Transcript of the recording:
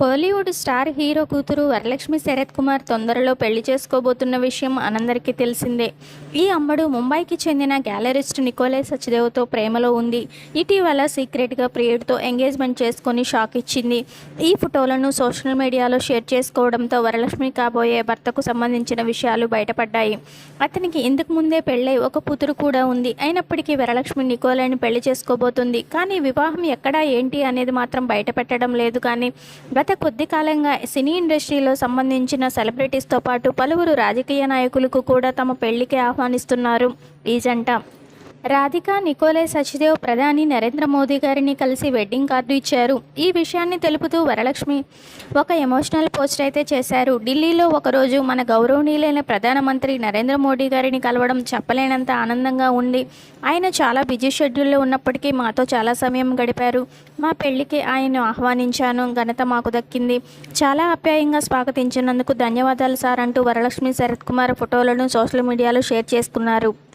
Kollywood star hero కూతురు వరలక్ష్మి శరత్ కుమార్ తొందరలో పెళ్ళి చేసుకోబోతున్న విషయం అనందరికీ తెలిసిందే. ఈ అమ్మడు ముంబైకి చెందిన గ్యాలరిస్ట్ నికోలే సచ్దేవ్తో ప్రేమలో ఉంది. ఇటీవల సీక్రెట్గా ప్రియుడితో ఎంగేజ్మెంట్ చేసుకొని షాక్ ఇచ్చింది. ఈ ఫోటోలను సోషల్ మీడియాలో షేర్ చేసుకోవడంతో వరలక్ష్మి కాబోయే భర్తకు సంబంధించిన విషయాలు బయటపడ్డాయి. అతనికి ఇందుకు ముందే పెళ్ళై ఒక కూతురు కూడా ఉంది. అయినప్పటికీ వరలక్ష్మి నికోలేని పెళ్ళి చేసుకోబోతుంది. కానీ వివాహం ఎక్కడా ఏంటి అనేది మాత్రం బయటపెట్టడం లేదు. కానీ గత కొద్ది కాలంగా సినీ ఇండస్ట్రీలో సంబంధించిన సెలబ్రిటీస్తో పాటు పలువురు రాజకీయ నాయకులకు కూడా తమ పెళ్ళికి ఆహ్వానిస్తున్నారు. ఈ జంట రాధిక నికోలే సచిదేవ్ ప్రధాని నరేంద్ర మోదీ గారిని కలిసి వెడ్డింగ్ కార్డు ఇచ్చారు. ఈ విషయాన్ని తెలుపుతూ వరలక్ష్మి ఒక ఎమోషనల్ పోస్ట్ అయితే చేశారు. ఢిల్లీలో ఒకరోజు మన గౌరవనీయులైన ప్రధానమంత్రి నరేంద్ర మోడీ గారిని కలవడం చెప్పలేనంత ఆనందంగా ఉంది. ఆయన చాలా బిజీ షెడ్యూల్లో ఉన్నప్పటికీ మాతో చాలా సమయం గడిపారు. మా పెళ్ళికి ఆయన్ను ఆహ్వానించాను. ఘనత మాకు దక్కింది. చాలా ఆప్యాయంగా స్వాగతించినందుకు ధన్యవాదాలు సార్ అంటూ వరలక్ష్మి శరత్ కుమార్ ఫోటోలను సోషల్ మీడియాలో షేర్ చేసుకున్నారు.